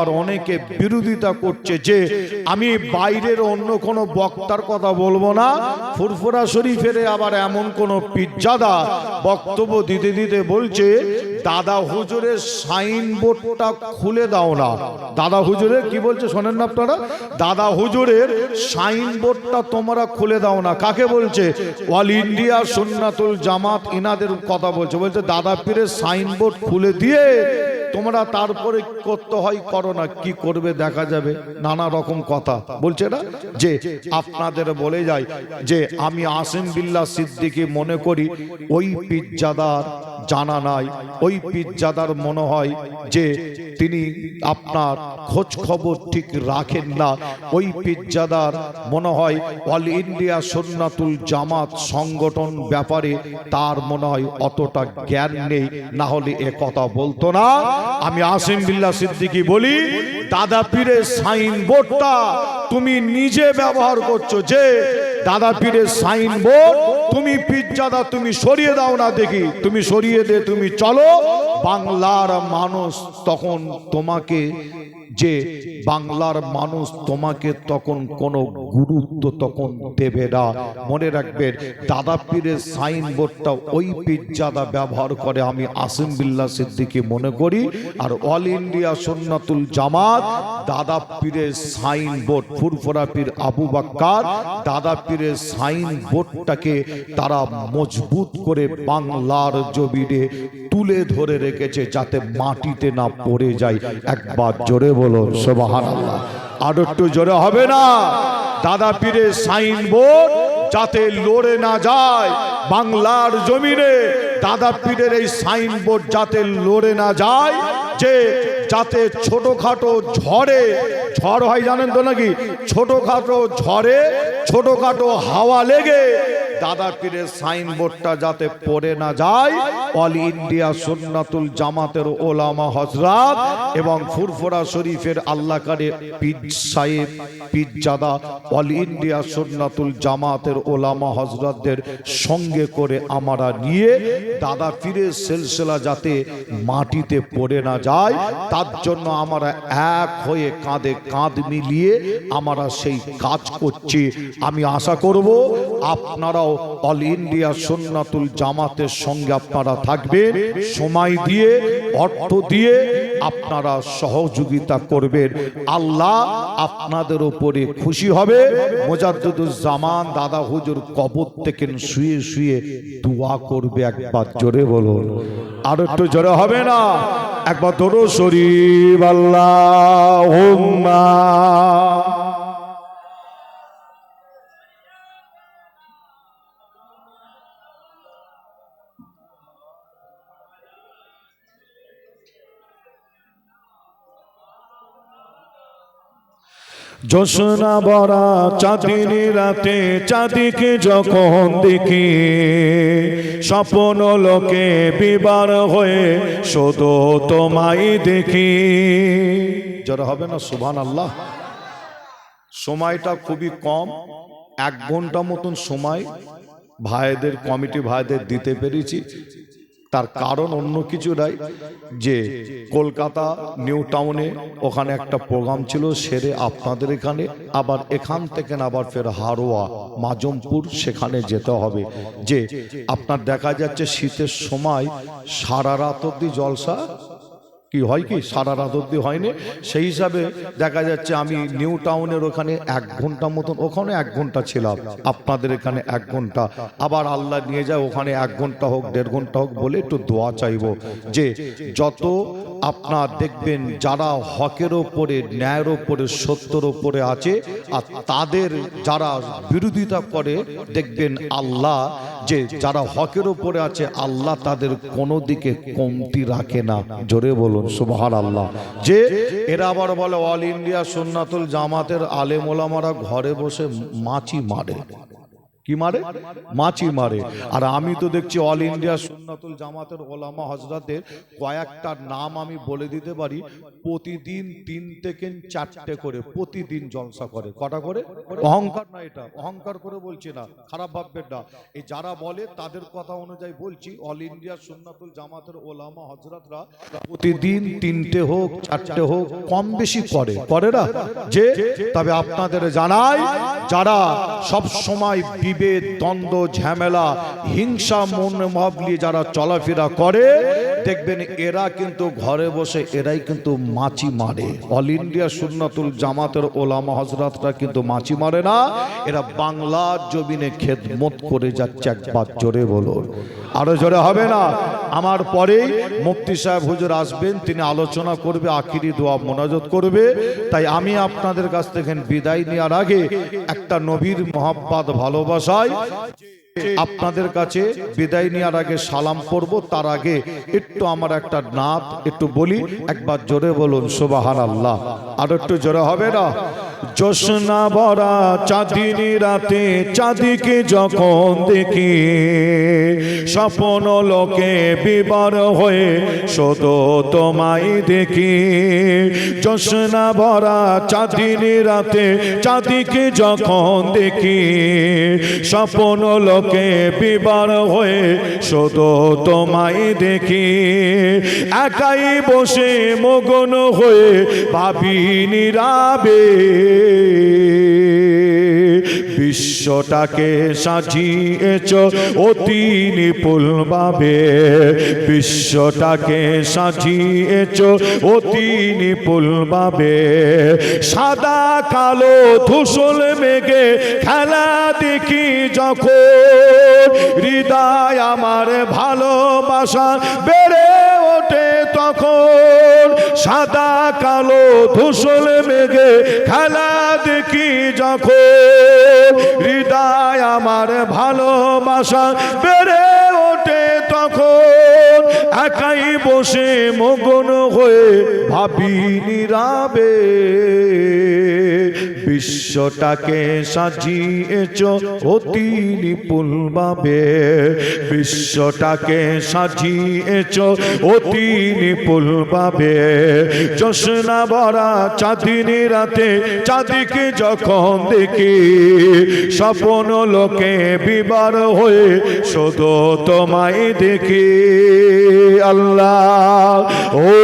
আর অনেকে বিরোধিতা করছে যে আমি বাইরের অন্য কোনো বক্তার কথা বলব না। ফুরফুরা শরীফের আবার এমন কোন পিজ্জাদা বক্তব্য দিতে দিতে বলছে, দাদা হুজুরের সাইন বোর্ডটা খুলে দাও না। দাদা হুজুরের কি বলছে শোনেন না আপনারা? দাদা হুজুরের সাইন বোর্ডটা তোমরা খুলে দাও না। কাকে বলছে? অল ইন্ডিয়া সুন্নাতুল জামাত ইনাদের কথা বলছে। বলছে, দাদা পীরের সাইন বোর্ড খুলে দিয়ে তোমরা তারপরে করতে হয় করো না, কি করবে দেখা যাবে। নানা রকম কথা। বলছে না? যে আপনাদের বলে যায় যে আমি আসিম বিল্লাহ সিদ্দিকি মনে করি, ওই পিজ্জাদার জানা নাই। ওই পিজ্জাদার মনে হয় যে তিনি আপনার খোঁজ খবর ঠিক রাখেন না। ওই পিজ্জাদার মনে হয় অল ইন্ডিয়া সুন্নাতুল জামাত সংগঠন ব্যাপারে তার মনে হয় অতটা জ্ঞান নেই। না হলে এ কথা বলতো না। আমি আসিম বিল্লা সিদ্দিকি বলি, দাদা পীরের সাইন বোর্ডটা তুমি নিজে ব্যবহার করছ যে, দাদা পীরের সাইন বোর্ড তুমি পিজ্জাদা তুমি সরিয়ে দাও না দেখি, তুমি সরিয়ে দে, তুমি চলো। বাংলার মানুষ তখন তোমাকে যে বাংলার মানুষ তোমাকে তখন কোনো গুরুত্ব তখন দেবে না। মনে রাখবেন, দাদা পীরের সাইন বোর্ডটা ওই পিজ্জাদা ব্যবহার করে আমি আসিম বিল্লা সিদ্দিকি মনে করি, আর অল ইন্ডিয়া সুন্নাতুল জামাত, দাদা পীরের সাইন বোর্ড ফুরফুরা পীর আবু বাক্কার, দাদা পীরের সাইন বোর্ডটাকে তারা মজবুত করে বাংলার জমিনে তুলে ধরে রেখেছে যাতে মাটিতে না পড়ে যায়। একবার জোরে বলো সোবাহান আর একটু জোরে হবে না। দাদা পীরের সাইন বোর্ড যাতে লড়ে না যায় বাংলার জমিনে, দাদা পীরের এই সাইন বোর্ড যাতে লড়ে না যায় যে যাতে ছোটখাটো ঝড়ে, ঝড় হয় জানেন তো নাকি? ছোটখাটো ঝড়ে, ছোটখাটো হাওয়া লেগে দাদা পীরের সাইন বোর্ডটা যাতে পড়ে না যায়, অল ইন্ডিয়া সুন্নাতুল জামাতের ওলামা হজরত এবং ফুরফুরা শরীফের আল্লাহ কারে পীর সাহেব পীরজাদা অল ইন্ডিয়া সুন্নাতুল জামাতের ওলামা হজরতদের সঙ্গে করে আমরা নিয়ে দাদা পীরের সিলসিলা যাতে মাটিতে পড়ে না যায়, তার জন্য আমরা এক হয়ে কাঁধে কাঁধ মিলিয়ে আমরা সেই কাজ করছি। আমি আশা করব আপনারাও অল ইন্ডিয়া সুন্নাতুল জামাতের সঙ্গে আপনারা থাকবেন, সময় দিয়ে, অর্থ দিয়ে আপনারা সহযোগিতা করবেন। আল্লাহ আপনাদের উপরে খুশি হবে। জামান দাদা হুজুর কবর থেকে শুয়ে শুয়ে দোয়া করবে একবার, জোরে বলুন। আর একটু জোরে হবে না? একবার দরো শরীফ আল্লাহ জোসনা বরা চাঁদিনী রাতে, চাঁদিকে যখন দেখি, স্বপ্ন লোকে বিবার হয়ে শুধু তোমায় দেখি। যারা হবে না সুভান আল্লাহ সময়টা খুবই কম, এক ঘণ্টা মতন সময় ভাইদের, কমিটি ভাইদের দিতে পেরেছি। তার কারণ অন্য কিছু নাই, যে কলকাতা, নিউ টাউনে ওখানে একটা প্রোগ্রাম ছিল সেরে আপনাদের এখানে, আবার এখান থেকে আবার ফের হারোয়া মাজমপুর সেখানে যেতে হবে। যে আপনার দেখা যাচ্ছে শীতের সময় সারা রাত অব্দি জলসা কি হয় কি? সারা রাত অব্দি হয়নি। সেই হিসাবে দেখা যাচ্ছে আমি নিউ টাউনের ওখানে এক ঘণ্টা মতন, ওখানে এক ঘণ্টা ছিলাম। আপনাদের এখানে এক ঘণ্টা। আবার আল্লাহ নিয়ে যায়, ওখানে এক ঘণ্টা হোক, দেড় ঘণ্টা হোক বলে একটু দোয়া চাইব যে, যত আপনার দেখবেন যারা হকের ওপরে, ন্যায়ের ওপরে, সত্যর ওপরে আছে, আর তাদের যারা বিরোধিতা করে, দেখবেন আল্লাহ যে যারা হকের উপরে আছে, আল্লাহ তাদের কোনো দিকে কমতি রাখে না। জোরে বলুন সুবহান আল্লাহ যে এরা আবার বলে, অল ইন্ডিয়া সুন্নাতুল জামাতের আলেমোলামারা ঘরে বসে মাছি মারে। কি মারে? মাছি মারে আর আমি তো দেখছি অল ইন্ডিয়া সুন্নাতুল জামাতের ওলামা হজরতের কয়েকটা নাম আমি বলে দিতে পারি। প্রতিদিন তিন থেকে চারটে করে প্রতিদিন জলসা করে। কটা করে? অহংকার না এটা। অহংকার করে বলছি না। খারাপ ভাববেন না। এই যারা বলে তাদের কথা অনুযায়ী বলছি অল ইন্ডিয়া সুন্নাতুল জামাতের ওলামা হজরতরা প্রতিদিন তিনটে হোক চারটে হোক কম বেশি করে। করে না? যে? তবে আপনাদের জানাই যারা সব সময় বিভেদ, দ্বন্দ্ব, ঝামেলা, হিংসা, মন ভাব নিয়ে যারা চলাফেরা করে, দেখবেন এরা কিন্তু ঘরে বসে এরাই কিন্তু মাছি মারে। অল ইন্ডিয়া সুন্নাতুল জামাতের ওলামা হজরতরা কিন্তু মাছি মারে না। এরা বাংলার জমিনে খেদমত করে যাচ্ছে একবার জোরে বলুন। আরও জোরে হবে না? আমার পরেই মুফতি সাহেব হুজুর আসবেন, তিনি আলোচনা করবে, আখিরি দোয়া মোনাজত করবে। তাই আমি আপনাদের কাছ থেকে বিদায় নেওয়ার আগে একটা নবীর মহাব্বাত আপনাদের কাছে বিদায় নেওয়ার আগে সালাম করব তার আগে একটু আমার একটা নাত একটু বলি, একবার জোরে বলুন সুবাহ আল্লাহ আর একটু জোরে হবে না? জোসনা বরা চাঁদিনী রাতে চাঁদিকে যখন দেখি, স্বপ্ন লোকে বিবার হয়ে শত তোমায় দেখি। জোসনা ভরা চাঁদিনী রাতে চাঁদিকে যখন দেখি, স্বপ্ন লোকে বিবার হয়ে শত তোমায় দেখি। একাই বসে মগন হয়ে ভাবি নিরাবে বিশ্বটাকে সাজিয়েছ অতি নিপুল ভাবে বিশ্বটাকে সাজিয়েছ অতি নিপুল ভাবে সাদা, কালো ধূসল মেঘে খেলা দেখি যখন। হৃদয় আমার ভালোবাসা বেড়ে ওঠে তখন। সাদা কালো ধূসল মেঘে খেলা দেখি যখন। হৃদয় আমার ভালোবাসা বেড়ে ওঠে তখন। একাই বসে মগন হয়ে ভাবি নিরাবে। বিশ্বটাকে সাজিয়েছ অতি নিপুল ভাবে। বিশ্বটাকে সাজিয়েছ অতি নিপুল ভাবে। জোসনা ভরা চাঁদিনী রাতে, চাঁদিকে যখন দেখি, স্বপ্ন লোকে বিবার হয়ে শুধু তোমায় দেখি। আল্লাহ ও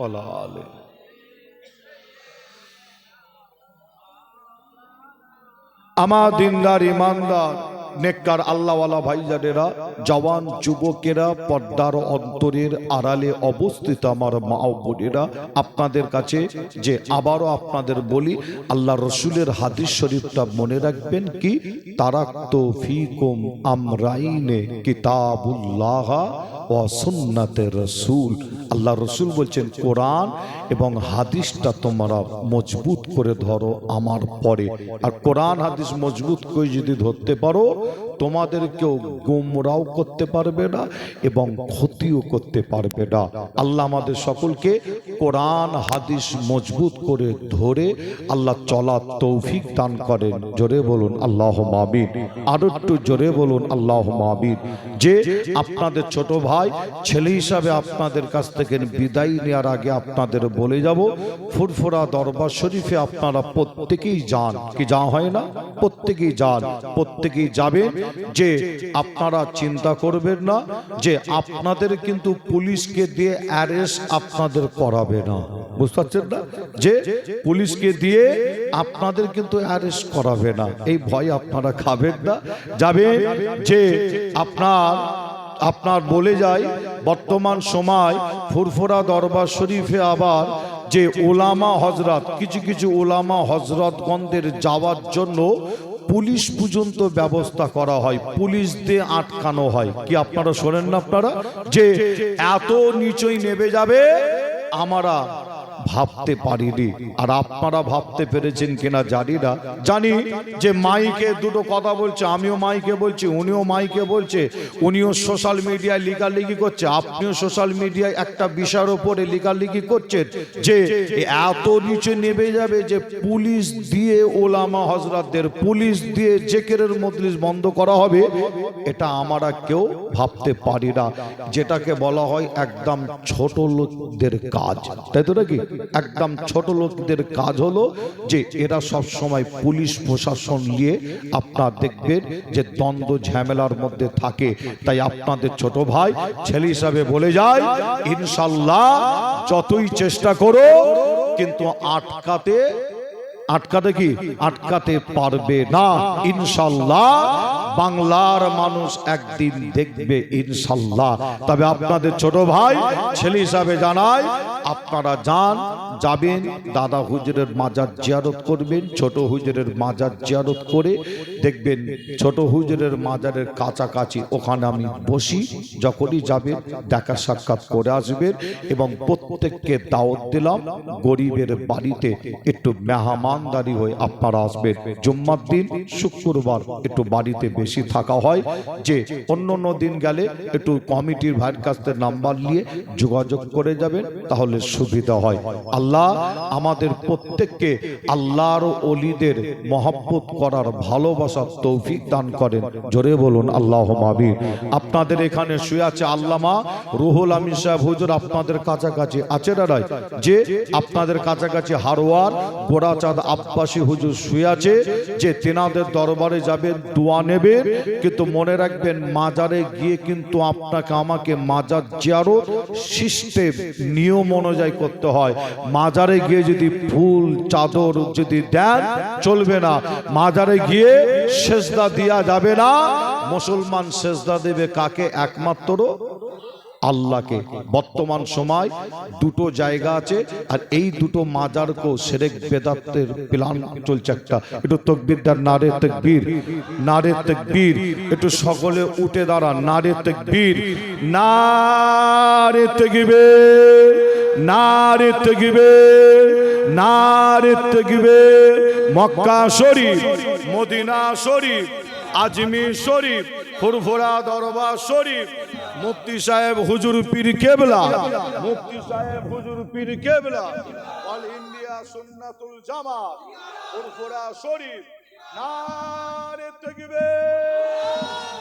মা ওলালে আমার দিনদার ইমানদার, নেককার আল্লাহওয়ালা ভাইজানেরা, জওয়ান যুবকেরা, পর্দার অন্তরের আড়ালে অবস্থিত আমার মা বোনেরা, আপনাদের কাছে যে আবারও আপনাদের বলি, আল্লাহ রসুলের হাদিস শরীফটা মনে রাখবেন কি? তারাক্ত ফিকুম আমরাইনে কিতাবুল্লাহ ও সুন্নাতে রসুল। আল্লাহ রসুল বলছেন, কোরআন এবং হাদিসটা তোমরা মজবুত করে ধরো আমার পরে। আর কোরআন হাদিস মজবুত করে যদি ধরতে পারো তোমাদের কেউ গোমরাও করতে পারবে না এবং ক্ষতিও করতে পারবে না। আল্লাহ আমাদের সকলকে কোরআন, হাদিস মজবুত করে ধরে আল্লাহ চলার তৌফিক দান করেন। জোরে বলুন আল্লাহ মাবিন আর একটু জোরে বলুন আল্লাহ মাবিন যে আপনাদের ছোট ভাই, ছেলে হিসাবে আপনাদের কাছ থেকে বিদায় নেওয়ার আগে আপনাদের বলে যাব, ফুরফুরা দরবার শরীফে আপনারা প্রত্যেকেই যান। কি যা হয় না? প্রত্যেকেই যান, প্রত্যেকেই যাবে যে আপনারা চিন্তা করবেন না, যে আপনাদের কিন্তু পুলিশকে দিয়ে অ্যারেস্ট আপনাদের করাবে না। বুঝতে পারছেন না? যে পুলিশকে দিয়ে আপনাদের কিন্তু অ্যারেস্ট করাবে না। এই ভয় আপনারা খাবেন না। যাবে যে আপনার আপনার বলে যায়, বর্তমান সময় ফুরফুরা দরবার শরীফে আবার যে ওলামা হজরত কিছু কিছু ওলামা হজরতগণদের যাওয়ার জন্য পুলিশ পর্যন্ত ব্যবস্থা করা হয়। পুলিশ দিয়ে আটকানো হয়। কি আপনারা শোনেন না আপনারা? যে এত নিচই নেবে যাবে, আমরা ভাবতে পারিনি। আর আপনারা ভাবতে পেরেছেন কিনা জানি না। জানি যে মাইকে দুটো কথা বলছে, আমিও মাইকে বলছি, উনিও মাইকে বলছে, উনিও সোশ্যাল মিডিয়ায় লিখালিখি করছে, আপনিও সোশ্যাল মিডিয়ায় একটা বিষয়ের ওপরে লিখালিখি করছেন যে এত নিচে নেমে যাবে যে পুলিশ দিয়ে ওলামা হজরতদের পুলিশ দিয়ে জেকেরের মজলিস বন্ধ করা হবে, এটা আমরা কেউ ভাবতে পারি না। যেটাকে বলা হয় একদম ছোট লোকদের কাজ। তাই তো নাকি? একদম ছোট লোকদের কাজ হলো যে এরা সব সময় পুলিশ প্রশাসন নিয়ে আপনার দেখবেন যে দ্বন্দ্ব, ঝামেলার মধ্যে থাকে। তাই আপনাদের ছোট ভাই, ছেলে হিসাবে বলে যায়, ইনশাল্লাহ যতই চেষ্টা করো, কিন্তু আটকাতে আটকাতে কি? আটকাতে পারবে না। ইনশাল্লাহ বাংলার মানুষ একদিন দেখবে ইনশাল্লাহ। তবে আপনাদের ছোট ভাই, ছেলে হিসাবে জানায় আপনারা যান, যাবেন, দাদা হুজুরের মাজার জিয়ারত করবেন, ছোট হুজুরের মাজার জিয়ারত করে দেখবেন ছোট হুজুরের মাজারের কাছাকাছি ওখানে আমি বসি, যখনই যাবেন দেখা সাক্ষাৎ করে আসবেন এবং প্রত্যেককে দাওয়াত দিলাম, গরিবের বাড়িতে একটু মেহমানদারি হয়ে আপনারা আসবেন। জুম্মার দিন, শুক্রবার একটু বাড়িতে বেশি থাকা হয়, যে অন্য অন্য দিন গেলে একটু কমিটির ভাইয়ের কাছ থেকে নাম্বার নিয়ে যোগাযোগ করে যাবেন, তাহলে সুবিধা হয়। আল্লাহ আমাদের প্রত্যেককে আল্লাহর অলিদের মহব্বত করার ভালোবাসার তৌফিক দান করেন। জোরে বলুন আল্লাহ মাবির আপনাদের এখানে শুয়ে আছে আল্লামা রুহুল আমিন সাহেব, হুজুর আপনাদের কাছাকাছি আছে যে আপনাদের কাছাকাছি হারোয়ার, গোড়াচাঁদ আব্বাসী হুজুর শুয়ে আছে, যে তেনাদের দরবারে যাবেন দোয়া নেবেন কিন্তু মনে রাখবেন মাজারে গিয়ে কিন্তু আপনাকে আমাকে মাজার জিয়ারত সিস্টেম, নিয়ম অনুযায়ী করতে হয়। মাজারে গিয়ে যদি ফুল, চাদর যদি দেন, চলবে না। মাজারে গিয়ে সেজদা দেওয়া যাবে না। মুসলমান সেজদা দেবে কাকে? একমাত্র আল্লাহকে। বর্তমান সময় দুটো জায়গা আছে, আর এই দুটো মাজারকেও সেরেক বেদাতের প্ল্যান চলছে একটা। একটু তকবিরদার নারে তকবীর নারে তকবীর। একটু সকলে উঠে দাঁড়ান, নারে তকবীর নারে তকবীর নারে তকবীর নারে তকবীর। মক্কা শরীফ, মদিনা শরীফ আজমির শরীফ ফুরফুরা দরবার শরীফ, মুফতি সাহেব হুজুর পীর কেবলা মুক্তি সাহেব হুজুর পীর কেবলা, অল ইন্ডিয়া সুন্নাতুল জামাত ফুরফুরা শরীফ, নারে তাকবীর।